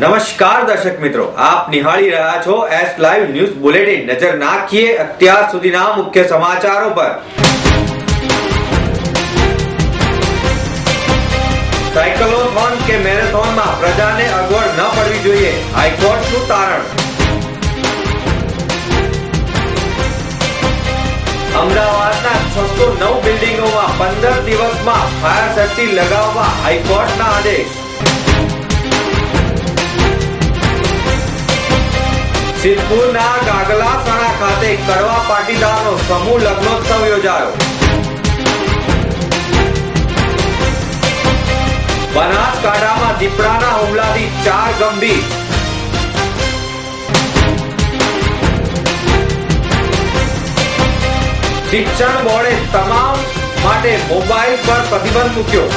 નમસ્કાર દર્શક મિત્રો, આપ નિહાળી રહ્યા છો એસ લાઈવ ન્યૂઝ બુલેટિન નજર નાખીએ અત્યાર સુધીના મુખ્ય સમાચારો પર. સાયકલોથોન કે મેરેથોનમાં પ્રજાને અગવડ ન પડવી જોઈએ. હાઈકોર્ટનું તારણ? અમદાવાદના છસો નવ બિલ્ડિંગોમાં પંદર દિવસમાં ફાયર સેફટી લગાવવા હાઈકોર્ટના આદેશ. સિદ્ધપુરના ગાગલાસણા ખાતે કડવા પાટીદારનો સમૂહ લગ્નોત્સવ યોજાયો. બનાસકાંઠામાં દીપડાના હુમલાથી ચાર ગંભીર. શિક્ષણ બોર્ડે તમામ માટે મોબાઈલ પર પ્રતિબંધ મૂક્યો.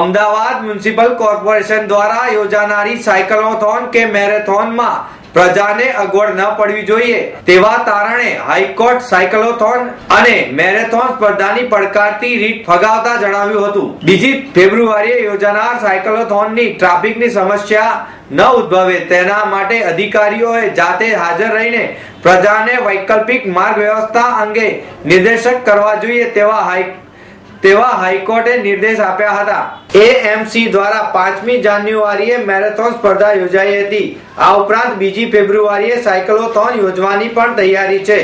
અમદાવાદ મ્યુનિસિપલ કોર્પોરેશન દ્વારા યોજાનારી સાયકલોથોન કે મેરેથોનમાં પ્રજાને અગવડ ન પડવી જોઈએ તેવા તારણે હાઈકોર્ટ સાયકલોથોન અને મેરેથોન સ્પર્ધાની પડકારતી રીત ફગાવતા જણાવ્યું હતું. બીજી ફેબ્રુઆરીએ યોજાનાર સાયકલોથોનની ટ્રાફિકની સમસ્યા ન ઉદ્ભવે તેના માટે અધિકારીઓએ જાતે હાજર રહીને પ્રજાને વૈકલ્પિક માર્ગ વ્યવસ્થા અંગે નિર્દેશક કરવા જોઈએ તેવા હાઈ તેવા હાઈકોર્ટે નિર્દેશ આપ્યા હતા. એએમસી દ્વારા પાંચમી જાન્યુઆરીએ મેરેથોન સ્પર્ધા યોજાઈ હતી. આ ઉપરાંત બીજી ફેબ્રુઆરીએ સાયકલોથોન યોજવાની પણ તૈયારી છે.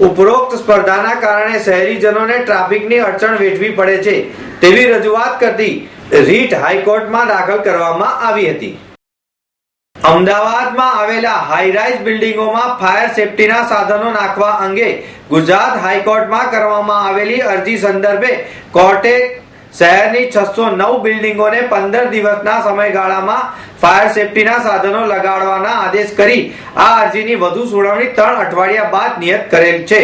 ઉપરોક્ત સ્પર્ધાના કારણે શહેરીજનોને ટ્રાફિકની અડચણ વેઠવી પડે છે. તેવી રજૂઆત કરતી રીટ હાઈકોર્ટમાં દાખલ કરવામાં આવી હતી. અમદાવાદમાં આવેલા હાઈરાઇઝ બિલ્ડિંગોમાં ફાયર સેફટીના સાધનો નાખવા અંગે ગુજરાત હાઈકોર્ટમાં કરવામાં આવેલી અરજી સંદર્ભે કોર્ટે શહેરની છસો નવ બિલ્ડિંગોને પંદર દિવસના સમયગાળામાં ફાયર સેફટીના સાધનો લગાડવાના આદેશ કરી આ અરજીની વધુ સુનાવણી ત્રણ અઠવાડિયા બાદ નિયત કરેલ છે.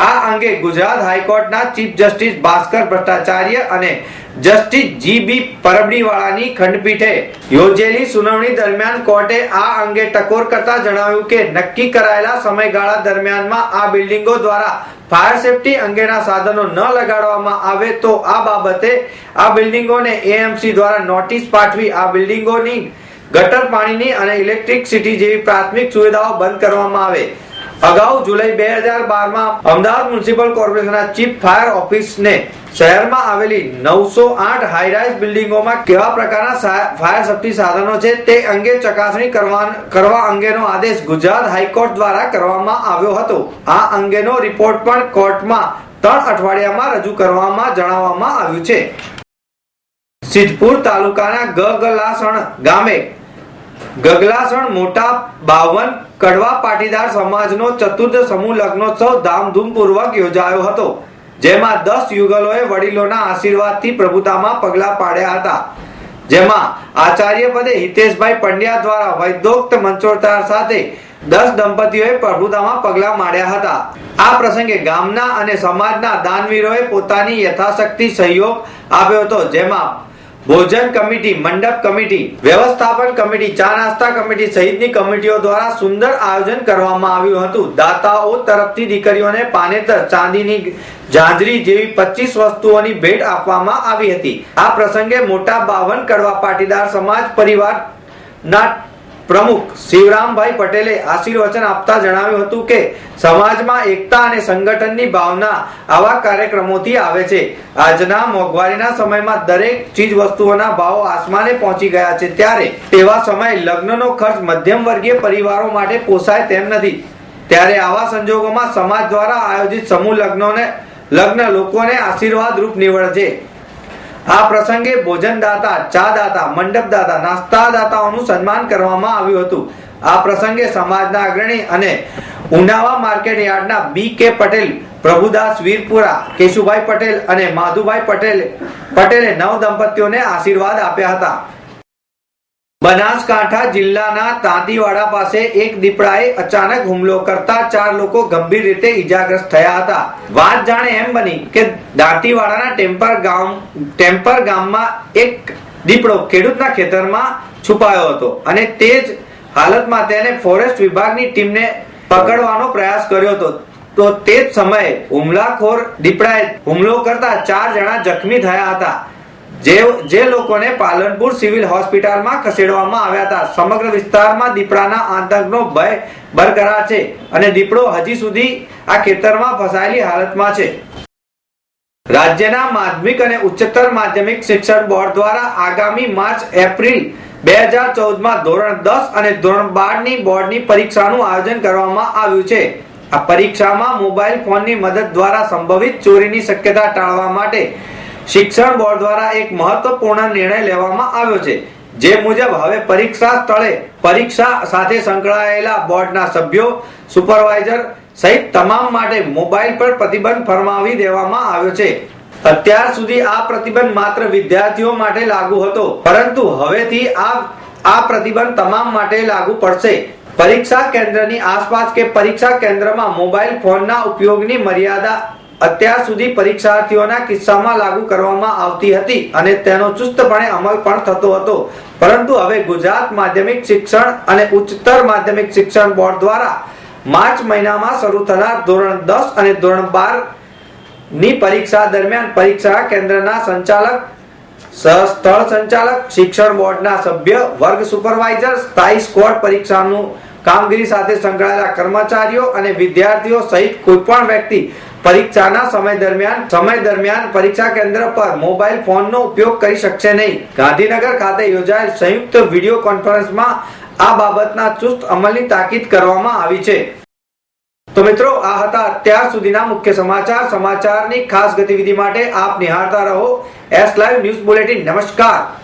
આ અંગે ગુજરાત હાઈકોર્ટના ચીફ જસ્ટિસ ભાસ્કર ભટ્ટાચાર્ય અને જસ્ટિસ જી બી પરબડીવાળાની ખંડપીઠે યોજેલી સુનાવણી દરમિયાન કોર્ટે આ અંગે ટકોર કરતા જણાવ્યું કે નક્કી કરાયેલા સમયગાળા દરમિયાનમાં આ બિલ્ડિંગો દ્વારા ફાયર સેફટી અંગેના સાધનો ન લગાડવામાં આવે તો આ બાબતે આ બિલ્ડિંગોને એએમસી દ્વારા નોટિસ પાઠવી આ બિલ્ડિંગોની ગટર પાણીની અને ઇલેક્ટ્રિસિટી જેવી પ્રાથમિક સુવિધાઓ બંધ કરવામાં આવે. અગાઉ જુલાઈ બે હજાર બારમાં અમદાવાદ મ્યુનિસિપલ કોર્પોરેશનના ચીફ ફાયર ઓફિસને શહેરમાં આવેલી નવસો આઠ હાઈરાઇઝ બિલ્ડિંગોમાં કેવા પ્રકારના ફાયર સેફ્ટી સાધનો છે તે અંગે ચકાસણી કરવા અંગેનો આદેશ ગુજરાત હાઈકોર્ટ દ્વારા કરવામાં આવ્યો હતો. આ અંગેનો રિપોર્ટ પણ કોર્ટમાં ત્રણ અઠવાડિયામાં રજૂ કરવામાં જણાવવામાં આવ્યું છે. સિદ્ધપુર તાલુકાના ગગલાસણ ગામે ગગલાસણ મોટા બાવન કડવા પાટીદાર સમાજનો ચતુર્થ સમૂહ લગ્નોત્સવ ધામધૂમપૂર્વક યોજાયો હતો, જેમાં દસ યુગલોએ વડીલોના આશીર્વાદથી પ્રભુતામાં પગલા પાડ્યા હતા. જેમાં આચાર્ય પદે હિતેશભાઈ પંડ્યા દ્વારા વૈદોક્ત મંચોતાર સાથે દસ દંપતીઓએ પ્રભુતામાં પગલા માંડ્યા હતા. આ પ્રસંગે ગામના અને સમાજના દાનવીરોએ પોતાની યથાશક્તિ સહયોગ આપ્યો હતો, જેમાં ભોજન કમિટી, મંડપ કમિટી, વ્યવસ્થાપન કમિટી, ચા નાસ્તા કમિટી સહિતની કમિટીઓ દ્વારા સુંદર આયોજન કરવામાં આવ્યું હતું. દાતાઓ તરફથી દીકરીઓને પાનેતર ચાંદીની જાંજરી જેવી પચીસ વસ્તુઓની ભેટ આપવામાં આવી હતી. આ પ્રસંગે મોટા બાવન કડવા પાટીદાર સમાજ પરિવારના પ્રમુખ શિવરામભાઈ પટેલે આશીર્વચન આપતા જણાવ્યું હતું કે સમાજમાં એકતા અને સંગઠનની ભાવના આવા કાર્યક્રમોથી આવે છે. આજના મોંઘવારીના સમયમાં દરેક ચીજ વસ્તુઓના ભાવો આસમાને પહોંચી ગયા છે ત્યારે તેવા સમયે લગ્નનો ખર્ચ મધ્યમ વર્ગીય પરિવારો માટે પોસાય તેમ નથી. ત્યારે આવા સંજોગોમાં સમાજ દ્વારા આયોજિત સમૂહ લગ્નોને લગ્ન લોકોને આશીર્વાદ રૂપ નીવડે છે. આ પ્રસંગે ભોજન દાતા ચા દાતા મંડપ દાતા નાસ્તા દાતાઓનું સન્માન કરવામાં આવ્યું હતું. આ પ્રસંગે સમાજના અગ્રણી અને ઉનાવા માર્કેટ યાર્ડના બી કે પટેલ, પ્રભુદાસ વીરપુરા, કેશુભાઈ પટેલ અને માધુભાઈ પટેલ, પટેલે નવ દંપતીઓને આશીર્વાદ આપ્યા હતા. બનાસકાંઠા જિલ્લાના તાંતીવાડા પાસે એક દીપડાએ અચાનક હુમલો કરતા ચાર લોકો ગંભીર રીતે ઈજાગ્રસ્ત થયા હતા. વાત જાણે એમ બની કે દાંતીવાડાના ટેમ્પર ગામ, ટેમ્પર ગામમાં એક દીપડો ખેડૂતના ખેતરમાં છુપાયો હતો અને તે જ હાલતમાં તેને ફોરેસ્ટ વિભાગની ટીમને પકડવાનો પ્રયાસ કર્યો હતો. તો તે જ સમયે હુમલાખોર દીપડાએ હુમલો કરતા ચાર જણા જખમી થયા હતા. જે લોકોને પાલનપુર સિવિલ હોસ્પિટલમાં ખસેડવામાં આવ્યા હતા. સમગ્ર વિસ્તારમાં દીપડાના આતંકનો ભય બરકરાર છે અને દીપડો હજી સુધી આ ખેતરમાં ફસાયેલી હાલતમાં છે. રાજ્યના માધ્યમિક અને ઉચ્ચતર માધ્યમિક શિક્ષણ બોર્ડ દ્વારા આગામી માર્ચ, એપ્રિલ બે હજાર ચૌદમાં ધોરણ દસ અને ધોરણ બારની બોર્ડની પરીક્ષાનું આયોજન કરવામાં આવ્યું છે. આ પરીક્ષામાં મોબાઈલ ફોનની મદદ દ્વારા સંભવિત ચોરીની શક્યતા ટાળવા માટે શિક્ષણ બોર્ડ દ્વારા એક મહત્વપૂર્ણ નિર્ણય લેવામાં આવ્યો છે, જે મુજબ હવે પરીક્ષા સ્થળે પરીક્ષા સાથે સંકળાયેલા બોર્ડના સભ્યો, સુપરવાઇઝર સહિત તમામ માટે મોબાઈલ પર પ્રતિબંધ ફરમાવી દેવામાં આવ્યો છે. અત્યાર સુધી આ પ્રતિબંધ માત્ર વિદ્યાર્થીઓ માટે લાગુ હતો, પરંતુ હવેથી આ આ પ્રતિબંધ તમામ માટે લાગુ પડશે. પરીક્ષા કેન્દ્રની આસપાસ કે પરીક્ષા કેન્દ્રમાં મોબાઈલ ફોનના ઉપયોગની મર્યાદા અત્યાર સુધી પરીક્ષાર્થીઓના કિસ્સામાં લાગુ કરવામાં આવતી હતી અને તેનો ચુસ્તપણે અમલ પણ થતો હતો. પરંતુ હવે ગુજરાત માધ્યમિક શિક્ષણ અને ઉચ્ચતર માધ્યમિક શિક્ષણ બોર્ડ દ્વારા માર્ચ મહિનામાં શરૂ થનાર ધોરણ દસ અને ધોરણ બારની પરીક્ષા દરમિયાન પરીક્ષા કેન્દ્રના સંચાલક સહ સ્થળ સંચાલક, શિક્ષણ બોર્ડના સભ્ય, વર્ગ સુપરવાઇઝર, સ્થાયી સ્કોડ પરીક્ષાનું કામગીરી સાથે સંકળાયેલા કર્મચારીઓ અને વિદ્યાર્થીઓ સહિત કોઈ પણ વ્યક્તિ પરીક્ષાના સમય દરમિયાન સમય દરમિયાન પરીક્ષા કેન્દ્ર પર મોબાઈલ ફોનનો ઉપયોગ કરી શકશે નહીં. ગાંધીનગર ખાતે યોજાયેલ સંયુક્ત વીડિયો કોન્ફરન્સમાં આ બાબતના ચુસ્ત અમલની તાકીદ કરવામાં આવી છે. તો મિત્રો, આ હતા અત્યાર સુધીના મુખ્ય સમાચાર. સમાચારની ખાસ ગતિવિધિ માટે આપ નિહાળતા રહો. એસ લાઈવ ન્યૂઝ બુલેટિન નમસ્કાર.